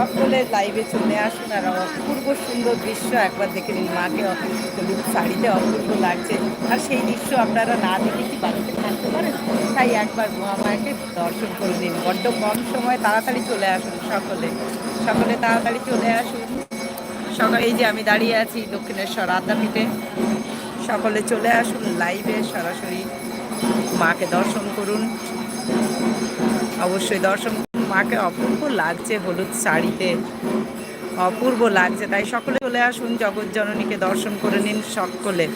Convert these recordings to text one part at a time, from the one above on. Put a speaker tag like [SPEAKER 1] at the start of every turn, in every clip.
[SPEAKER 1] সকলে লাইভে চলে আসুন আর অপূর্ব সুন্দর দৃশ্য একবার দেখে নিন। মাকে শাড়িতে অপূর্ব লাগছে। আর সেই দৃশ্য আপনারা না দেখে কি বাড়িতে থাকতে পারেন? তাই একবার মহামায়াকে দর্শন করে নিন। বড্ড কম সময় তাড়াতাড়ি চলে আসুন সকলে। সকলে তাড়াতাড়ি চলে আসুন। সকালে এই যে আমি দাঁড়িয়ে আছি দক্ষিণেশ্বর আদ্যাপীঠে সকলে চলে আসুন লাইভে সরাসরি মাকে দর্শন করুন। অবশ্যই দর্শন। মাকে অপূর্ব লাগছে হলুদ শাড়িতে। অপূর্ব লাগছে, তাই সকলে চলে আসুন জগৎ জননীকে দর্শন করে নিন সকলে।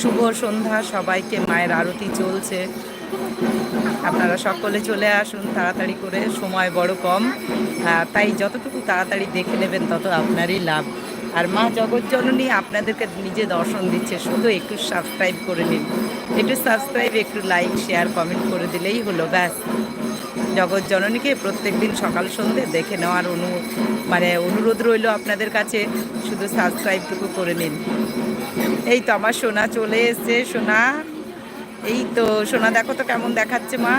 [SPEAKER 1] শুভ সন্ধ্যা, সবাইকে মায়ের আরতি চলছে। আপনারা সকলে চলে আসুন তাড়াতাড়ি করে, সময় বড় কম। তাই যতটুকু তাড়াতাড়ি দেখে নেবেন তত আপনারই লাভ। আর মা জগৎজননী আপনাদেরকে নিজে দর্শন দিচ্ছে, শুধু একটু সাবস্ক্রাইব করে নিন। একটু সাবস্ক্রাইব একটু লাইক শেয়ার কমেন্ট করে দিলেই হলো, ব্যাস। জগৎ জননীকে প্রত্যেক দিন সকাল সন্ধ্যে দেখে নেওয়ার অনু মানে অনুরোধ রইল আপনাদের কাছে। শুধু সাবস্ক্রাইবটুকু করে নিন। এই তো আমার সোনা চলে এসছে। সোনা, এই তো সোনা দেখো তো কেমন দেখাচ্ছে মা।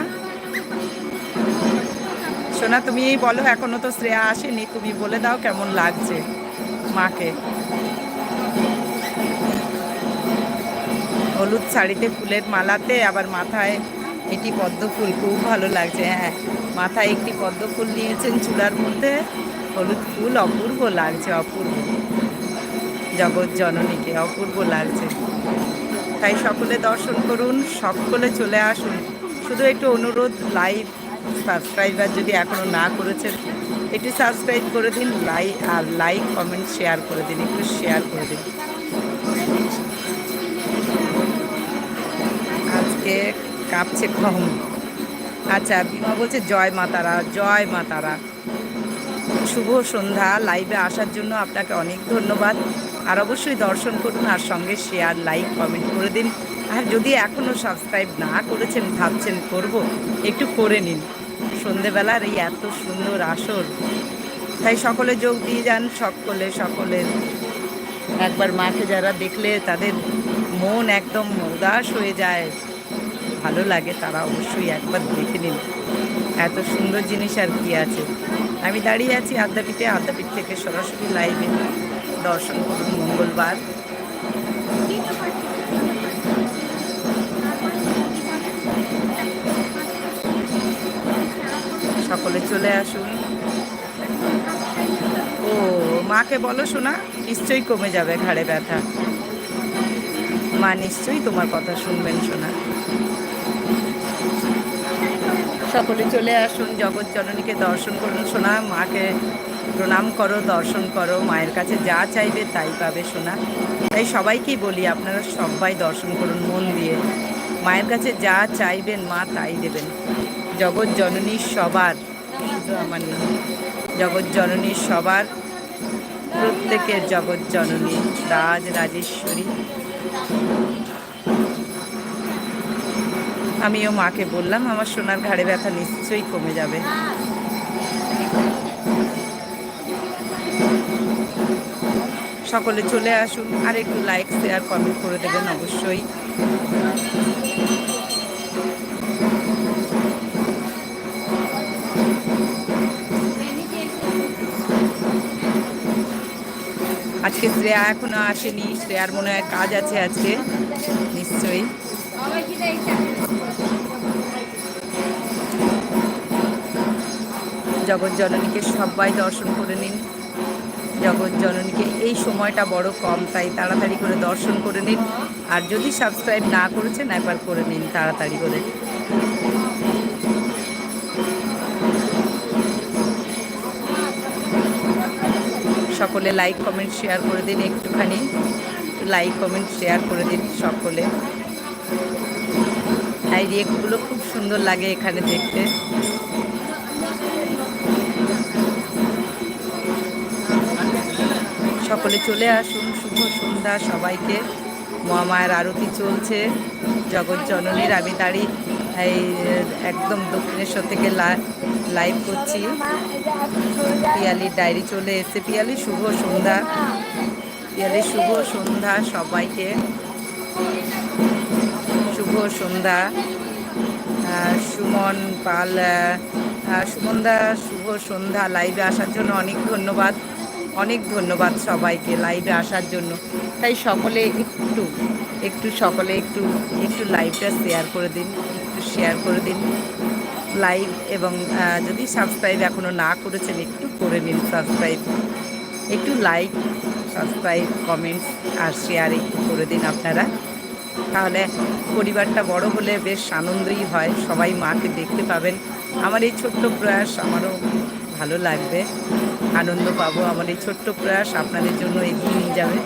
[SPEAKER 1] সোনা, তুমি এই বলো এখনও তো শ্রেয়া আসেনি। তুমি বলে দাও কেমন লাগছে মাকে। হলুদ শাড়িতে ফুলের মালাতে, আবার মাথায় এটি পদ্ম ফুল। খুব ভালো লাগছে হ্যাঁ। মাথায় একটি পদ্ম ফুল নিয়েছেন চূড়ার মধ্যে। হলুদ ফুল অপূর্ব লাগছে, অপূর্ব। জগৎ জননীকে অপূর্ব লাগছে। তাই সকলে দর্শন করুন, সকলে চলে আসুন। শুধু একটু অনুরোধ লাইভ সাবস্ক্রাইবার যদি এখনও না করেছেন, একটু সাবস্ক্রাইব করে দিন লাইক আর লাইক, কমেন্ট, শেয়ার করে দিন, একটু শেয়ার করে দিন। আজকে কাঁপছে কম আচ্ছা বিমা বলছে, জয় মাতারা জয় মাতারা শুভ সন্ধ্যা লাইভে আসার জন্য আপনাকে অনেক ধন্যবাদ। আর অবশ্যই দর্শন করুন, আর সঙ্গে শেয়ার লাইক কমেন্ট করে দিন। আর যদি এখনও সাবস্ক্রাইব না করেছেন, ভাবছেন করব, একটু করে নিন। সন্ধেবেলার এই এত সুন্দর আসর। তাই সকলে যোগ দিয়ে যান, সকলে সকলের একবার মাকে যারা দেখলে তাদের মন একদম উদাস হয়ে যায়। ভালো লাগে, তারা অবশ্যই একবার দেখে নিন। এত সুন্দর জিনিস আর কি আছে। আমি দাঁড়িয়ে আছি আদ্যাপীঠে, আদ্যাপীঠ থেকে সরাসরি লাইভে দর্শন করুন মঙ্গলবার। সকলে চলে আসুন। ও, মাকে বলো শোনা নিশ্চয়ই কমে যাবে ঘাড়ে ব্যথা। মা নিশ্চয়ই তোমার কথা শুনবেন শোনা সকলে চলে আসুন, জগৎ জননীকে দর্শন করুন। শোনা মাকে প্রণাম করো, দর্শন করো, মায়ের কাছে যা চাইবে তাই পাবে শোনা তাই সবাইকেই বলি, আপনারা সবাই দর্শন করুন মন দিয়ে। মায়ের কাছে যা চাইবেন মা তাই দেবেন। জগৎ জননী সবার শুধু আমার না জগৎ জননী সবার, প্রত্যেকের জগৎ জননী, রাজ রাজেশ্বরী। আমিও মাকে বললাম, আমার সোনার ঘাড়ে ব্যথা নিশ্চয়ই কমে যাবে। সকলে চলে আসুন, আর একটু লাইক শেয়ার কমেন্ট করে দেবেন অবশ্যই। আজকে শ্রেয়া এখনও আসেনি, শ্রেয়ার মনে হয় কাজ আছে আজকে, নিশ্চয়ই। জগৎ জননীকে সবাই দর্শন করে নিন। জগৎ জননীকে এই সময়টা বড় কম, তাই তাড়াতাড়ি করে দর্শন করে নিন। আর যদি সাবস্ক্রাইব না করেছেন, একবার করে নিন তাড়াতাড়ি করে। সকলে লাইক, কমেন্ট, শেয়ার করে দিন একটুখানি। লাইক, কমেন্ট, শেয়ার করে দিন সকলে। এই রিয়েক্টগুলো খুব সুন্দর লাগে এখানে দেখতে। সকলে চলে আসুন, শুভ সন্ধ্যা সবাইকে। মহামায়ের আরতি চলছে, জগৎ জননীর আমি দাঁড়ি এই একদম দক্ষিণেশ্বর থেকে লাইভ করছি। পিয়ালির ডায়েরি চলে এসছে। পিয়ালি, শুভ সন্ধ্যা। পিয়ালি, শুভ সন্ধ্যা সবাইকে। শুভ সন্ধ্যা। সুমন পাল সুমনদা, শুভ সন্ধ্যা লাইভে আসার জন্য অনেক ধন্যবাদ। অনেক ধন্যবাদ সবাইকে লাইভে আসার জন্য। তাই সকলে একটু একটু সকলে একটু একটু লাইভটা শেয়ার করে দিন, একটু শেয়ার করে দিন। লাইভ এবং যদি সাবস্ক্রাইব এখনও না করেছেন, একটু করে নিন সাবস্ক্রাইব একটু লাইক সাবস্ক্রাইব কমেন্টস আর শেয়ার একটু করে দিন আপনারা। তাহলে পরিবারটা বড় হলে বেশ আনন্দই হয়। সবাই মাকে দেখতে পাবেন। আমার এই ছোট্ট প্রয়াস আমারও ভালো লাগবে। আনন্দ পাবো আমার এই ছোট্ট প্রয়াস। আপনাদের জন্য এগিয়ে নিয়ে যাবে।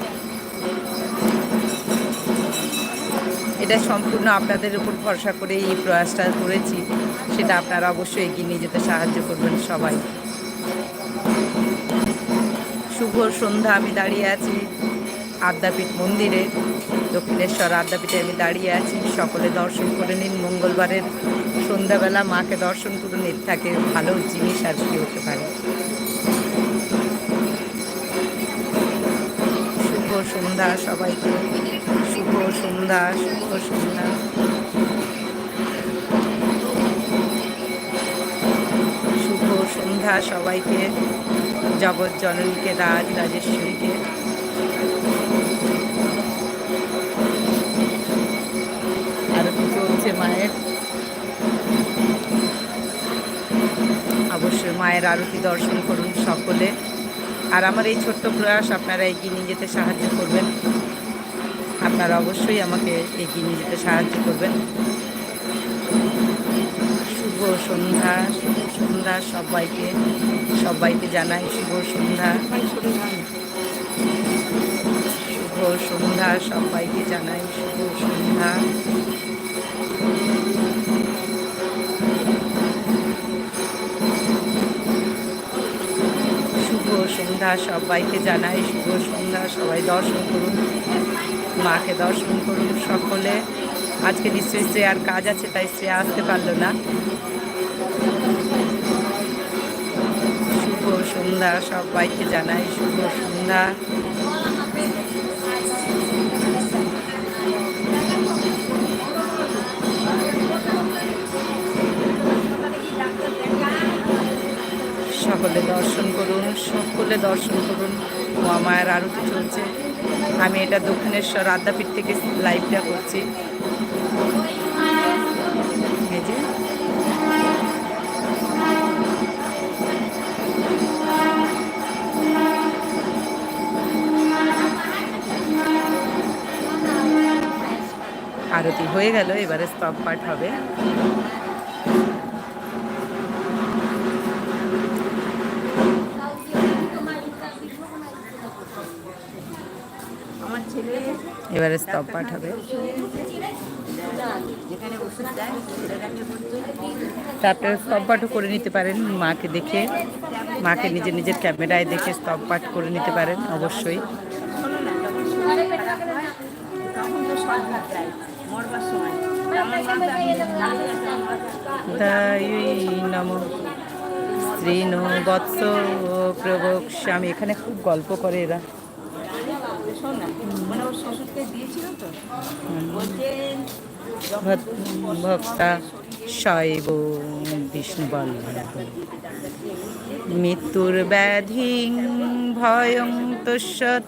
[SPEAKER 1] এটা সম্পূর্ণ আপনাদের উপর ভরসা করে এই প্রয়াসটা করেছি। সেটা আপনারা অবশ্যই এগিয়ে নিয়ে যেতে সাহায্য করবেন সবাই। শুভ সন্ধ্যা, আমি দাঁড়িয়ে আছি। আদ্যাপীঠ মন্দিরে, দক্ষিণেশ্বর আদ্যাপীঠে আমি দাঁড়িয়ে আছি। সকলে দর্শন করে নিন। মঙ্গলবারের সন্ধ্যাবেলা মাকে দর্শন করে এর থাকে ভালো জিনিস আর কি হতে পারে। শুভ সন্ধ্যা সবাইকে। শুভ সন্ধ্যা শুভ সন্ধ্যা। শুভ সন্ধ্যা সবাইকে। জগৎ জননীকে, রাজ রাজেশ্বরীকে আরতি চলছে মায়ের। অবশ্যই মায়ের আরতি দর্শন করুন সকলে। আর আমার এই ছোট্ট প্রয়াস আপনারা এগিয়ে নিয়ে যেতে সাহায্য করবেন। আপনারা অবশ্যই আমাকে এগিয়ে নিয়ে যেতে সাহায্য করবেন। শুভ সন্ধ্যা শুভ সন্ধ্যা সবাইকে। সবাইকে জানাই শুভ সন্ধ্যা। শুভ সন্ধ্যা সবাইকে জানাই শুভ সন্ধ্যা। শুভ সন্ধ্যা সবাইকে জানাই, শুভ সন্ধ্যা। সবাই দর্শন করুন, মাকে দর্শন করুন সকলে। আজকে নিশ্চয়ই আর কাজ আছে, তাই সে আসতে পারল না। শুভ সন্ধ্যা সবাইকে জানাই, শুভ সন্ধ্যা। সকলে দর্শন করুন সকলে দর্শন করুন। মহামায়ার আরতি চলছে। আমি এটা দক্ষিণেশ্বর আদ্যাপীঠ থেকে লাইভটা করছি। আরতি হয়ে গেল, এবারে স্তব পাঠ হবে
[SPEAKER 2] আমার ছেলে
[SPEAKER 1] এবারে স্তব পাঠ হবে
[SPEAKER 2] যেখানে ওষুধ দেয় ছেলেটাকে বলতো
[SPEAKER 1] তারপরে স্তব পাঠও করে নিতে পারেন, মাকে দেখে, মাকে নিজের নিজের ক্যামেরায় দেখে স্তব পাঠ করে নিতে পারেন, অবশ্যই। নম। শ্রীনু বৎস প্রবক্ষ্যামি এখানে খুব গল্প করে এরা।
[SPEAKER 2] না মানে ওর শ্বশুরকে দিয়েছিল তো? বলছে
[SPEAKER 1] ভক- ভক্তা শৈব বিষ্ণু মৃত্যুর ব্যাধি ভয়ং তস্যৎ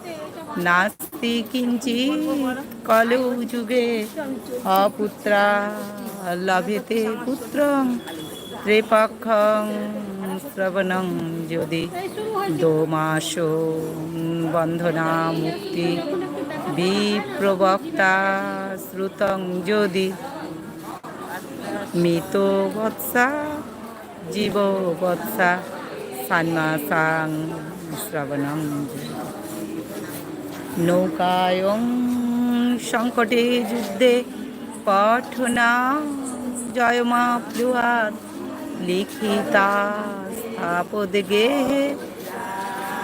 [SPEAKER 1] নাস্তি কিঞ্চিৎ কলৌ যুগে। অপুত্রা লভেতে পুত্রং ত্রিপক্ষং শ্রবণং যদি দোমাস বন্ধনা মুক্তি বিপ্রবক্তা শ্রুতং যদি মৃত বৎসা জীব বৎসা সান্মাসাং শ্রবণং নৌকায়ং সংকটে যুদ্ধে পঠনা জয়মা প্লুয়াত লিখিতা স্থাপদগে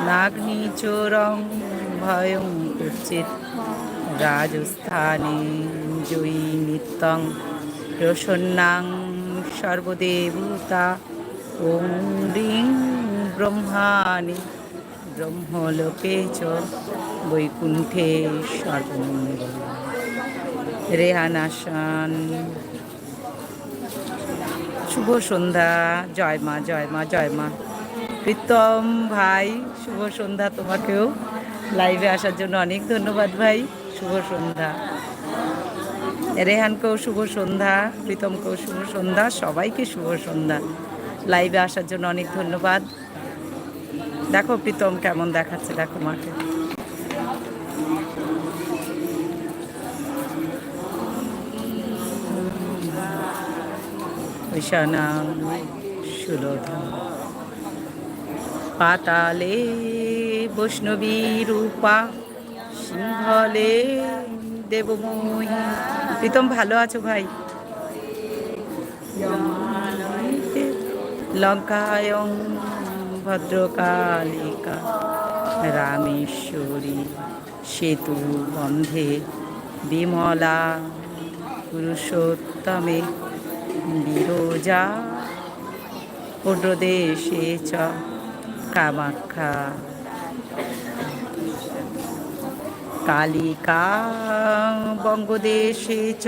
[SPEAKER 1] নাগ্নিচোরং ভয়ং কুচিত। রাজস্থানে জয়ী নিত্যং প্রসন্নাং সর্বদেবতা ওং রিং ব্রহ্মাণি। ব্রহ্মলোকে চ বৈকুণ্ঠে সর্বমঙ্গল। রেহানাসান শুভ সন্ধ্যা। জয় মা জয় মা জয় মা। প্রীতম ভাই, শুভ সন্ধ্যা তোমাকেও। লাইভে আসার জন্য অনেক ধন্যবাদ ভাই। শুভ সন্ধ্যা। রেহানকেও শুভ সন্ধ্যা, প্রীতমকেও শুভ সন্ধ্যা, সবাইকে শুভ সন্ধ্যা। লাইভে আসার জন্য অনেক ধন্যবাদ। দেখো প্রীতম কেমন দেখাচ্ছে, দেখো মাকে। ঐশানাম সুলোধা পাতালে বৈষ্ণবী রূপা, সিংহলে দেবমোহী প্রীতম, ভালো আছো ভাই? লঙ্কায়ং ভদ্রকালিকা, রামেশ্বরী সেতু বন্ধে বিমলা পুরুষোত্তমে। বিরোজা পুরদেশে চ, কামাখ্যা। কালিকা, বঙ্গদেশে চ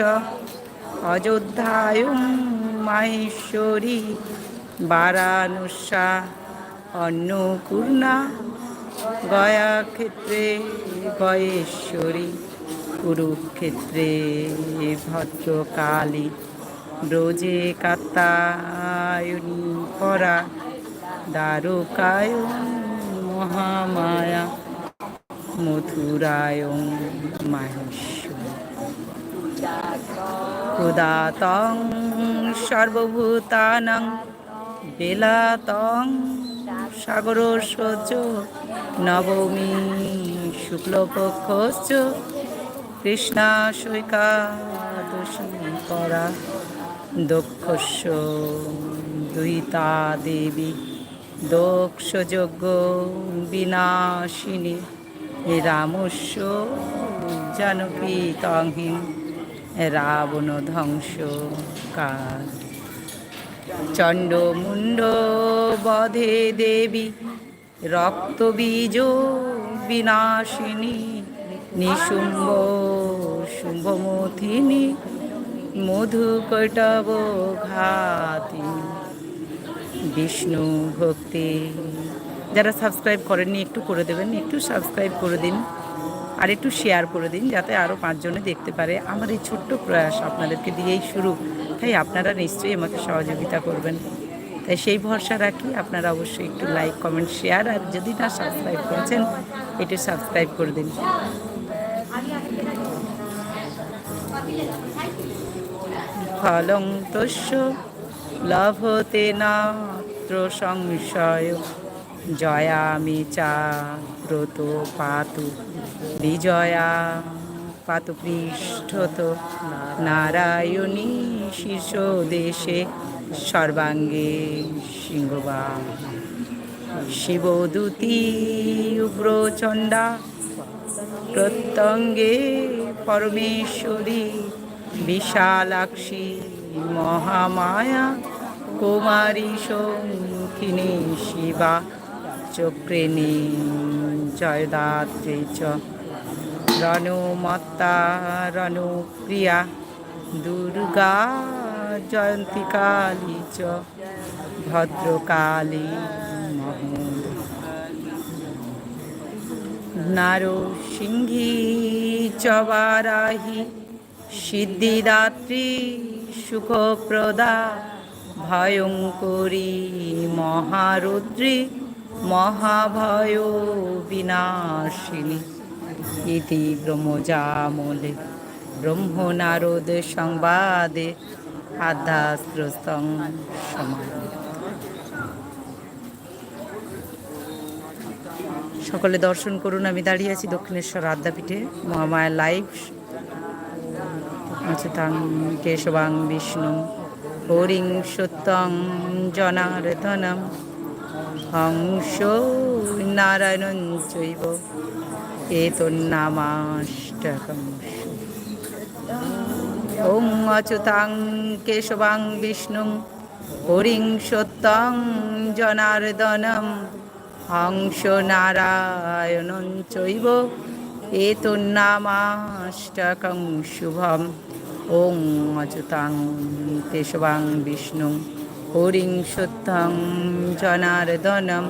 [SPEAKER 1] অযোধ্যায় মাহেশ্বরী বারানুষা অন্নপূর্ণা, গয়াক্ষেত্রে গয়েশ্বরী, কুরুক্ষেত্রে ভদ্রকালী। ব্রজে কাত্তায়নী পরা দ্বারকায় মহামায়া মথুরায় মাহেশ্বরী। উদাতং সর্বভূতানাং বেলাতং সাগর সহ্য নবমী শুক্লপক্ষশ্চ কৃষ্ণা সৈকাদশী পরা। দক্ষস্য দুহিতা দেবী দক্ষযজ্ঞ বিনাশিনী, রামস্য জানকী তংহীন, রাবণ ধ্বংস কাল। চণ্ড মুণ্ড বধে দেবী রক্তবীজ বিনাশিনী নিশুম্ভ শুম্ভমথিনী মধুকৈটব ঘাতি। বিষ্ণু ভক্তি। যারা সাবস্ক্রাইব করেননি, একটু করে দেবেন, একটু সাবস্ক্রাইব করে দিন। আর একটু শেয়ার করে দিন, যাতে আরও পাঁচজনে দেখতে পারে। আমার এই ছোট্ট প্রয়াস আপনাদেরকে দিয়েই শুরু। তাই আপনারা নিশ্চয়ই আমাকে সহযোগিতা করবেন। তাই সেই ভরসা রাখি, আপনারা অবশ্যই একটু লাইক কমেন্ট শেয়ার আর যদি না সাবস্ক্রাইব করেছেন একটু সাবস্ক্রাইব করে দিন। ফলং তস্য লভতে নাত্র সংশয়। জয়ামি চা ব্রত পাতু, বিজয়া পাতু পৃষ্ঠত। নারায়ণী শীর্ষ দেশে সর্বাঙ্গে সিংহবা শিবদূতি উগ্রচণ্ডা প্রত্যঙ্গে পরমেশ্বরী বিশালাক্ষী মহামায়া কুমারী শঙ্খিনী শিবা, চক্রিণী জয়দাত্রী চ। রণমত্তা দুর্গা জয়ন্তী কালী চ। ভদ্রকালী মহোদ নারসিংহী চবারাহি সিদ্ধিদাত্রী সুখপ্রদা, ভয়ঙ্করী মহারুদ্রী, মহাভয় বিনাশিনী। ইতি ব্রহ্মজামলে ব্রহ্মনারদ সংবাদে আধ্যাস্ত্রস্তং সকলে দর্শন করুন, আমি দাঁড়িয়ে আছি দক্ষিণেশ্বর আদ্যাপীঠে। মহামায়া লাইভ অচ্যুতাং কেশবাং বিষ্ণু হরিং সত্যং জনার্দনম হংস নারায়ণ চৈব এতন্নামাষ্টকম ওং অচ্যুতাং কেশবাং বিষ্ণু হরিং সত্যং জনার্দনম হংস নারায়ণ চৈব এতন্নামাষ্টকং শুভম ওং অচ্যুতাং কেশবাং বিষ্ণু হরিং শুদ্ধং জনার্দনম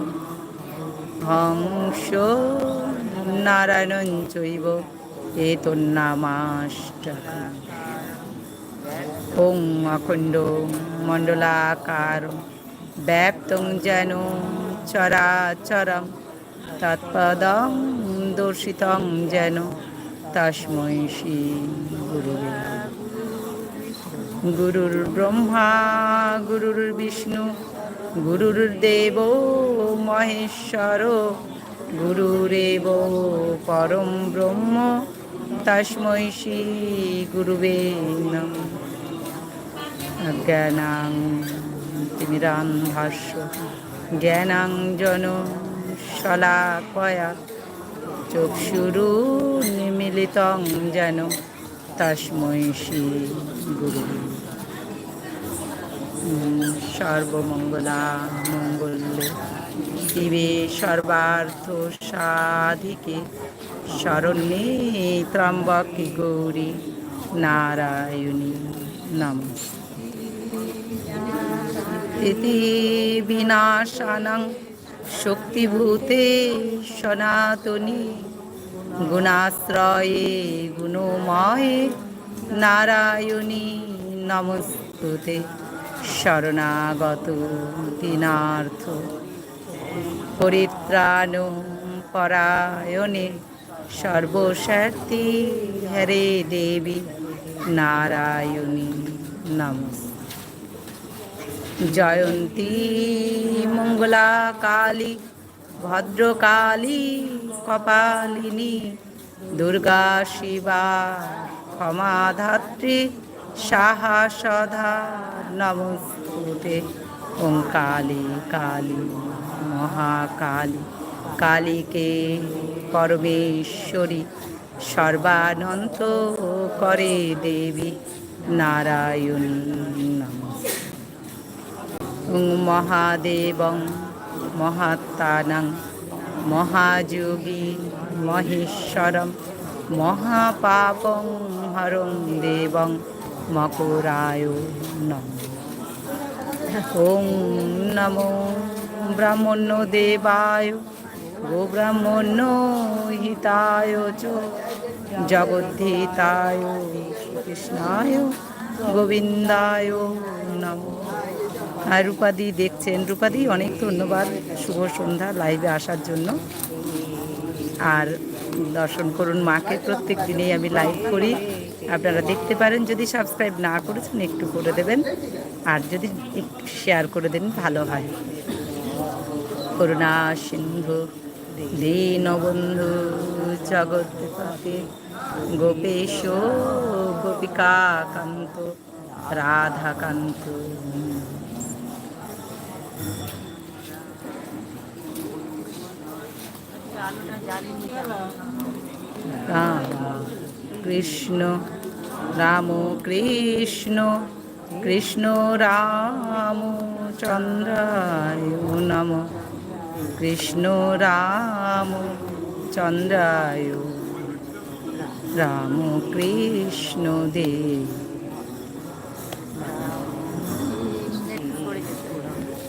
[SPEAKER 1] হংস নারায়ণ চৈব এতন্নামাষ্টকম ওং অখণ্ড মণ্ডলাকার ব্যক্তং যেন চরাচরম তৎপদং দর্শিতং যেন তস্মৈ শ্রী গুরুবে গুরুর ব্রহ্মা, গুরুর বিষ্ণু, গুরুর দেব, মহেশ্বর, গুরুরেব, পরম ব্রহ্ম তস্মৈ শ্রী গুরুবে জ্ঞানাং তিমিরান্ধাস্য জ্ঞানাং জন শলাকয়া চক্ষুরু নিমিলিতং যেন তস্মৈ গুরু। সর্বমঙ্গলা মঙ্গলে শিবে সর্বার্থ সাধিকে শরণ্যে ত্রম্বকে গৌরী নারায়ণী নমস্তে ইতি বিনাশানং শক্তিভূতে সনাতনী, গুণাশ্রয়ে গুণময়ে নারায়ণী নমস্তুতে শরণাগত দিনার্থ। পরিত্রাণ পরায়ণে সর্বশক্তি হরে দেবী নারায়ণী নমস্তে জয়ন্তী মঙ্গলা কালী ভদ্রকালী, কপালিনী, দুর্গা শিবা, ক্ষমাধাত্রী, সাহা সধা, নমস্তুতে ওং কালী কালী মহাকালী, কালীকে পরমেশ্বরী সর্বানন্ত করে দেবী, নারায়ণ নমস্তে মহাদেবং মহাত্মানং মহাযোগী মহেশ্বরম মহাপাপং হরং দেবং মকরায় নম ওং নমো ব্রাহ্মণ্য দেবায় গোব্রাহ্মণ্য হিতায় চ জগদ্ধিতায় শ্রীকৃষ্ণায় গোবিন্দায় নমঃ আর রূপাদি দেখছেন। রূপাদি, অনেক ধন্যবাদ। শুভ সন্ধ্যা লাইভে আসার জন্য। আর দর্শন করুন মাকে। প্রত্যেক দিনেই আমি লাইভ করি। আপনারা দেখতে পারেন, যদি সাবস্ক্রাইব না করেছেন, একটু করে দেবেন। আর যদি একটু শেয়ার করে দেন, ভালো হয়। করুণা সিন্ধু, দীনবন্ধু জগৎপতি গোপেশ, গোপিকাকান্ত, রাধাকান্ত। কৃষ্ণ রাম কৃষ্ণ কৃষ্ণ রাম চন্দ্রায় নম। কৃষ্ণ রাম চন্দ্রায় রাম কৃষ্ণ দেব।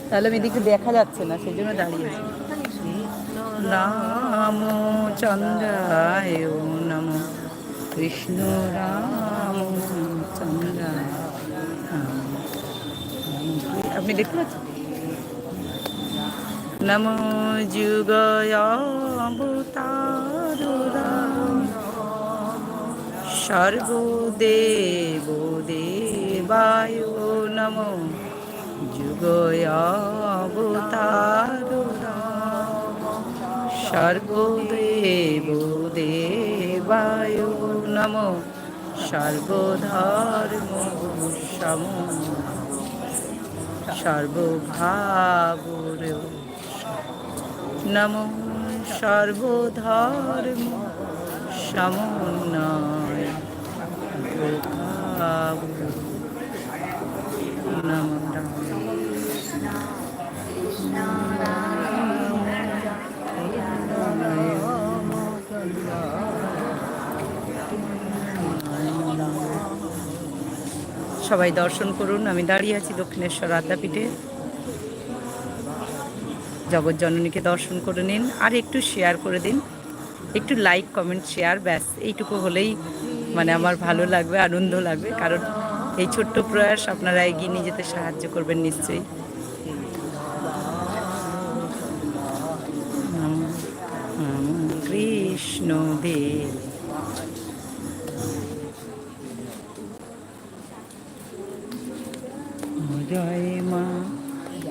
[SPEAKER 1] তাহলে আমি এদিকে দেখা যাচ্ছে না, সেই জন্য দাঁড়িয়েছি। রাম চন্দ্রায় নম। কৃষ্ণ রাম চন্দ্রায় আপনি দেখতে পাচ্ছেন নম যুগয়াবতার সর্বদেব দেবায় নম। যুগয়াবতার সর্বদেব দেবায় নম সর্বধর্ম সম সর্বভাবর নম সর্বধর্ম সমন্বয় ভাব নম সবাই দর্শন করুন। আমি দাঁড়িয়ে আছি দক্ষিণেশ্বর আদ্যাপীঠে। জগৎজননীকে দর্শন করে নিন আর একটু শেয়ার করে দিন। একটু লাইক কমেন্ট শেয়ার ব্যাস। এইটুকু হলেই মানে আমার ভালো লাগবে, আনন্দ লাগবে। কারণ এই ছোট্ট প্রয়াস আপনারা এগিয়ে নিয়ে যেতে সাহায্য করবেন নিশ্চয়ই।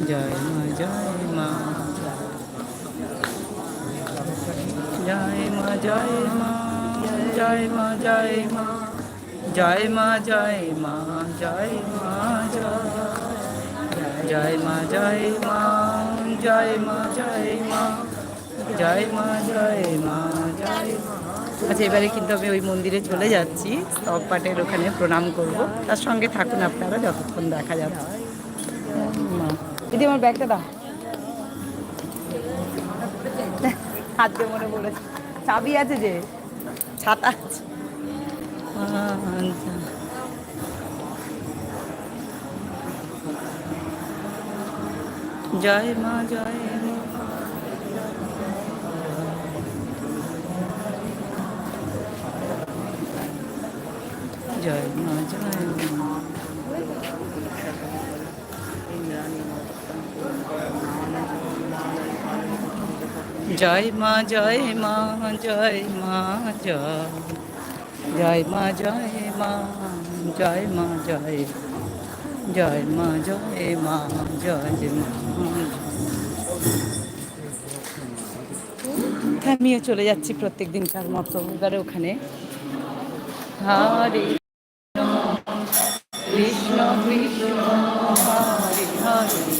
[SPEAKER 1] জয় মা জয় মা জয় মা জয় মা জয় মা জয় মা জয় মা জয় মা জয় মা জয় মা জয় মা জয় মা জয় মা জয় মা জয় মা জয় আচ্ছা এবারে কিন্তু আমি ওই মন্দিরে চলে যাচ্ছি স্তব পাঠের ওখানে প্রণাম করব তার সঙ্গে থাকুন আপনারা যতক্ষণ দেখা যাচ্ছে দিদি, আমার ব্যাগটা দাও। হাতে মনে পড়েছে চাবি আছে যে? ছাতা আছে। জয় মা জয় মা। জয় মা, জয় জয় মা জয় মা জয় মা, জয়। জয় মা জয় মা জয় মা, জয়। জয় মা জয় মা জয় মা। আমিও চলে যাচ্ছি প্রত্যেক দিনকার মতো, এবারে ওখানে। হরে কৃষ্ণ কৃষ্ণ, হরে হরে।